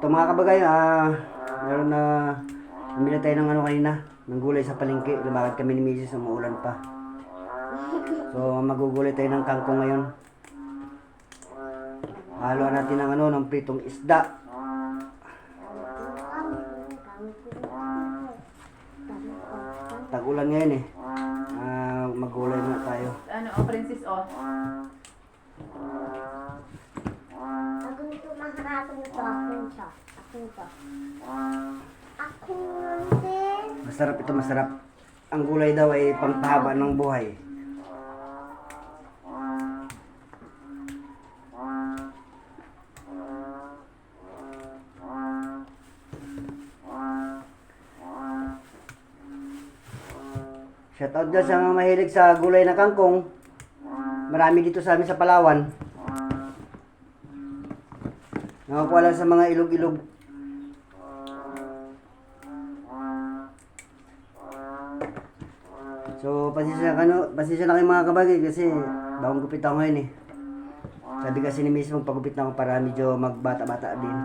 Ito mga kabagay, ah, meron na, namili tayo ng ano kanina, ng gulay sa palengke. Lumakad kami ni Mrs. umuulan pa. So, magugulay tayo ng kangkong ngayon. Haluan natin ng ano, ng pritong isda. Tag-ulan ngayon eh. Ah, magulay na tayo. Ano, oh, princess, oh. Ako nito maharapin ito. Ako nito. Ako nito. Ako din. Masarap ito, masarap. Ang gulay daw ay pampahaba ng buhay. Shoutout dyan sa mga mahilig sa gulay na kangkong. Marami dito sa amin sa Palawan. Nakakuha lang sa mga ilog-ilog. So, pasensya ano, pasensya na kayo mga kabagay kasi bagong gupit ako ngayon eh. Sabi kasi ni Miss magpagupit na ako para medyo magbata-bata din.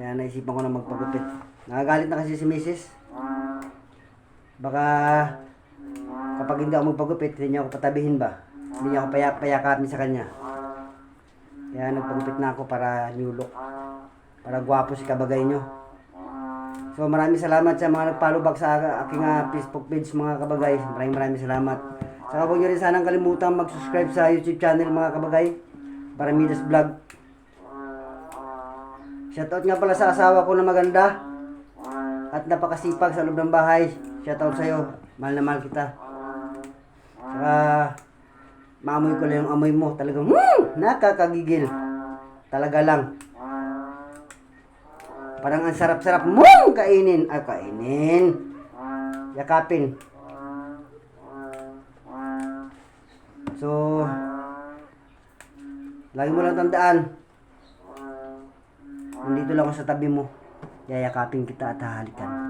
Kaya naisipan ko na magpagupit. Nakagalit na kasi si Mrs. Baka kapag hindi ako magpagupit, hindi niya ako patabihin ba? Hindi niya ako payak payakapin sa kanya. Kaya nagpagupit na ako para new look. Para gwapo si kabagay nyo. So maraming salamat sa mga nag-follow sa aking ah, Facebook page mga kabagay. Maraming maraming salamat. Saka huwag nyo rin sanang kalimutan mag-subscribe sa YouTube channel mga kabagay. Para Midas Vlog. Shoutout nga pala sa asawa ko na maganda. At napakasipag sa loob ng bahay. Shoutout sa'yo. Mahal na mahal kita. Saka maamoy ko lang yung amoy mo. Talagang hmm, nakakagigil. Talaga lang. Parang ang sarap-sarap mong kainin. Ay, kainin. Yakapin. So, lagi mo lang tandaan. Nandito lang ako sa tabi mo. Yayakapin kita at hahalikan.